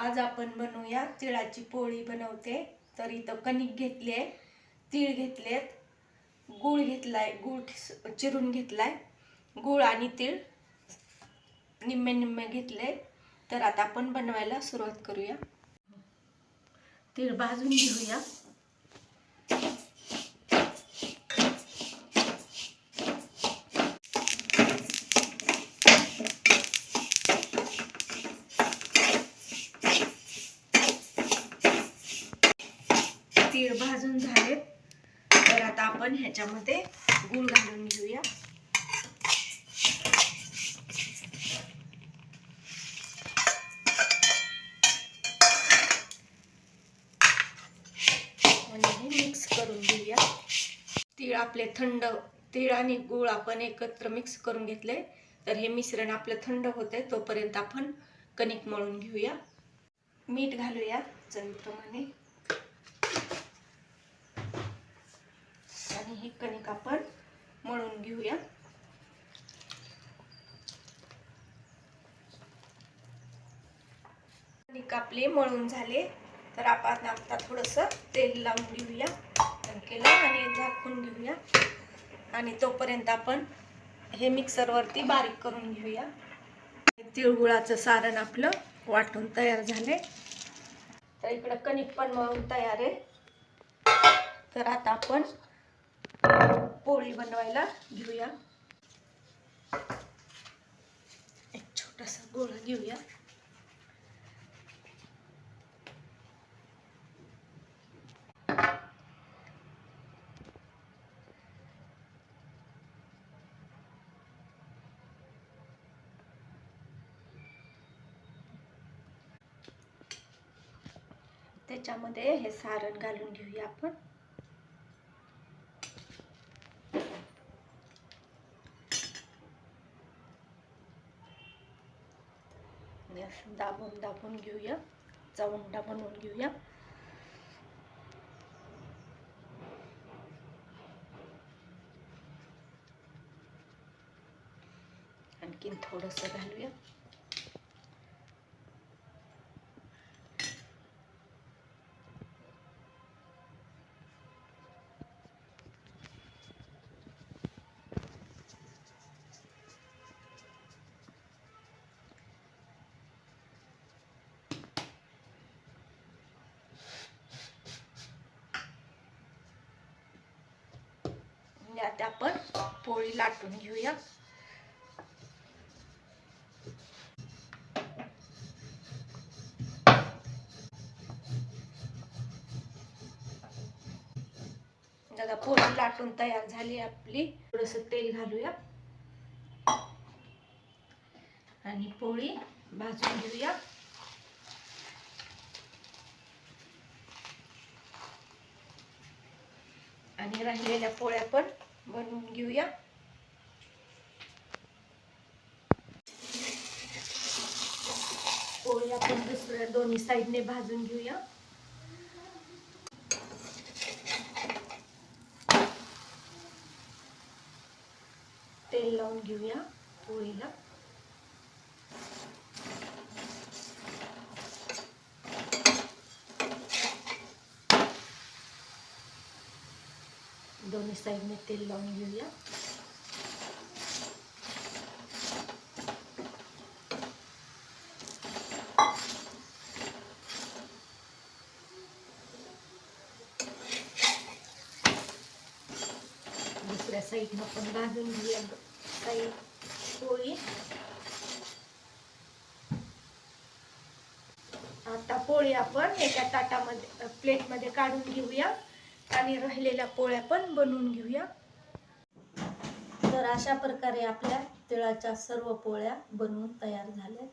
आज आपण बनवूया तिळाची पोळी बनवते. तर इथं कणिक घेतली आहे तीळ घेतलेत गूळ घेतलाय गूळ खिस- चिरून घेतलाय गूळ आणि तीळ निम्मे निम्मे घेतले. तर आता आपण बनवायला सुरुवात करूया. तीळ भाजून घेऊया. तीळ भाजून झालेत. तर आता आपण ह्याच्यामध्ये गूळ घालून घेऊया. मिक्स करून घेऊया. तीळ आपले थंड तीळ आणि गूळ आपण एकत्र मिक्स करून घेतले. तर हे मिश्रण आपलं थंड होते तोपर्यंत आपण कणिक मळून घेऊया. मीठ घालूया चवीप्रमाणे. आणि हे कणिक आपण मळून घेऊया. कणिक आपले मळून झाले. तर आपण आता थोडंसं तेल लावून घेऊया. केलं आणि झाकून घेऊया. आणि तोपर्यंत आपण हे मिक्सरवरती बारीक करून घेऊया. तिळगुळाचं सारण आपलं वाटून तयार झाले तर इकडं कणिक पण मळून तयार आहे. तर आता आपण पोळी बनवायला घेऊया. एक छोटासा गोळा घेऊया. त्याच्यामध्ये हे सारण घालून घेऊया आपण. आणि असं दाबून दाबून घेऊया. चवंडा बनवून घेऊया. आणखीन थोडंसं घालूया. आणि आता आपण पोळी लाटून घेऊया. दादा पोळी लाटून तयार झाली आपली. थोडस तेल घालूया. आणि पोळी भाजून घेऊया. आणि राहिलेल्या पोळ्या पण बनवून घेऊया. पोळी आपण दुसऱ्या दोन्ही साईडने भाजून घेऊया. तेल लावून घेऊया पोळीला. दोन्ही साईडने तेल लावून घेऊया दुसऱ्या साईडनं पण भाजून घेऊया साईड पोळी आता पोळी आपण एका ताटामध्ये प्लेटमध्ये काढून घेऊया आणि राहिलेल्या पोळ्या पण बनवून घेऊया. तर अशा प्रकारे आपल्या तिळाच्या सर्व पोळ्या बनवून तयार झाल्या.